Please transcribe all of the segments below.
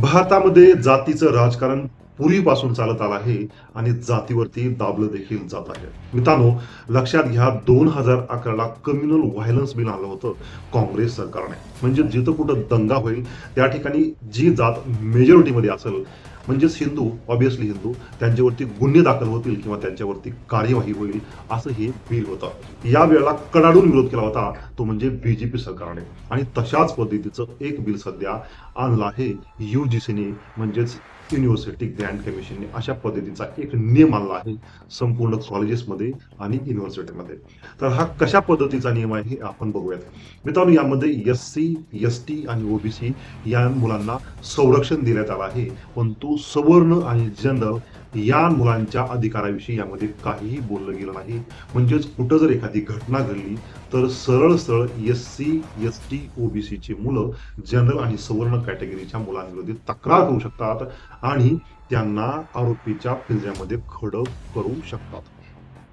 भारतामध्ये जातीचं राजकारण पूर्वीपासून चालत आलं आहे आणि जातीवरती दाबलं देखील जात आहे. मित्रांनो लक्षात घ्या दोन हजार अकराला कम्युनल व्हायलन्स बिल आलं होतं काँग्रेस सरकारने. म्हणजे जिथं कुठं दंगा होईल त्या ठिकाणी जी जात मेजॉरिटीमध्ये असेल म्हणजेच हिंदू ऑब्विसली हिंदू त्यांच्यावरती गुन्हे दाखल होतील किंवा त्यांच्यावरती कार्यवाही होईल असं हे बिल होतं. या वेळेला कडाडून विरोध केला होता तो म्हणजे बीजेपी सरकारने. आणि तशाच पद्धतीचं एक बिल सध्या आणलं आहे युजीसीने म्हणजेच युनिव्हर्सिटी ग्रँड कमिशनने अशा पद्धतीचा एक नियम आणला आहे संपूर्ण कॉलेजेसमध्ये आणि युनिव्हर्सिटीमध्ये तर हा कशा पद्धतीचा नियम आहे हे आपण बघूयात. मित्रांनो यामध्ये एस सी एस टी आणि ओबीसी या मुलांना संरक्षण देण्यात आलं आहे. पण तो सवर्ण आणि जनरल या मुलांच्या अधिकाराविषयी यामध्ये काहीही बोललं गेलं नाही. म्हणजेच कुठं जर एखादी घटना घडली तर सरळ सरळ एस सी एस टी ओबीसीची मुलं जनरल आणि सवर्ण कॅटेगरीच्या मुलांविरोधी तक्रार करू शकतात आणि त्यांना आरोपीच्या पिंजऱ्यामध्ये खडं करू शकतात.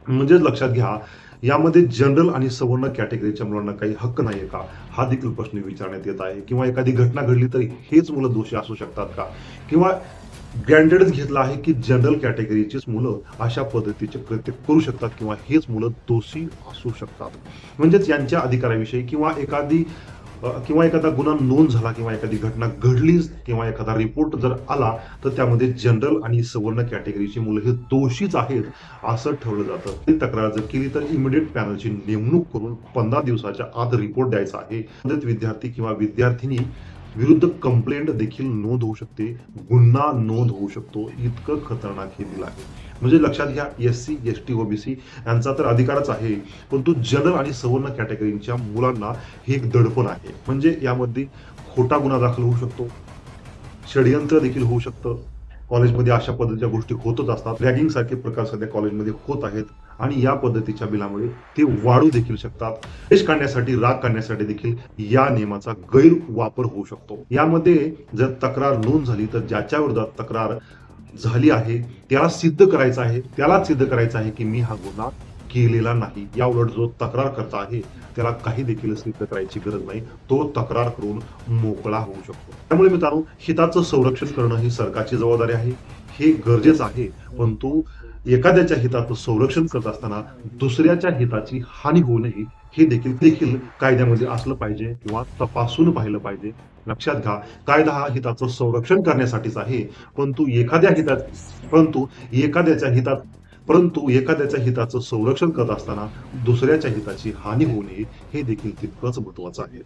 म्हणजेच लक्षात घ्या यामध्ये जनरल आणि सवर्ण कॅटेगरीच्या मुलांना काही हक्क नाहीये का? हा देखील प्रश्न विचारण्यात येत आहे. किंवा एखादी घटना घडली तर हेच मुलं दोषी असू शकतात का? किंवा ग्रँटेडच घेतलं आहे की जनरल कॅटेगरीचीच मुलं अशा पद्धतीचे कृत्य करू शकतात किंवा हेच मुलं दोषी असू शकतात. म्हणजेच यांच्या अधिकाराविषयी किंवा एखादी किंवा एखादा गुन्हा नोंद झाला किंवा एखादी घटना घडलीच किंवा एखादा रिपोर्ट जर आला तर त्यामध्ये जनरल आणि सवर्ण कॅटेगरीची मुलं हे दोषीच आहेत असं ठेवलं जातं. ती तक्रार जर केली तर इमिडिएट पॅनलची नेमणूक करून पंधरा दिवसाच्या आत रिपोर्ट द्यायचा आहे. विद्यार्थी किंवा विद्यार्थिनी विरुद्ध कंप्लेंट देखील नोंद होऊ शकते गुन्हा नोंद होऊ शकतो इतकं खतरनाक हे बिल आहे. म्हणजे लक्षात घ्या S C S T OBC यांचा तर अधिकारच आहे पण तो जनरल आणि सवर्ण कॅटेगरीच्या मुलांना हे एक दडपण आहे. म्हणजे यामध्ये खोटा गुन्हा दाखल होऊ शकतो षडयंत्र देखील होऊ शकतं. कॉलेजमध्ये अशा पद्धतीच्या गोष्टी होतच असतात. रॅगिंग सारखे प्रकार सध्या कॉलेजमध्ये होत आहेत. आणि या पद्धतीच्या बिलामुळे ते वाढू देखील शकतात. देश काढण्यासाठी राग काढण्यासाठी देखील या नियमाचा गैरवापर होऊ शकतो. यामध्ये जर तक्रार नोंद झाली तर ज्याच्या विरोधात तक्रार झाली आहे त्याला सिद्ध करायचं आहे त्याला सिद्ध करायचं आहे की मी हा गुन्हा केलेला नाही. या उलट जो तक्रार करता आहे त्याला काही देखील सिद्ध करायची गरज नाही. तो तक्रार करून मोकळा होऊ शकतो. त्यामुळे मित्रांनो हिताचं संरक्षण करणं ही सरकारची जबाबदारी आहे. हे गरजेचं आहे. परंतु एखाद्याच्या हिताचं संरक्षण करत असताना दुसऱ्याच्या हिताची हानी होऊ नये हे देखील देखील कायद्यामध्ये असलं पाहिजे किंवा तपासून पाहिलं पाहिजे. लक्षात घ्या कायदा हा हिताचं संरक्षण करण्यासाठीच आहे परंतु एखाद्या हितात परंतु एखाद्याच्या हितात परंतु एखाद्याच्या हिताचं संरक्षण करत असताना दुसऱ्याच्या हिताची हानी होऊ नये हे देखील तितकंच महत्वाचं आहे.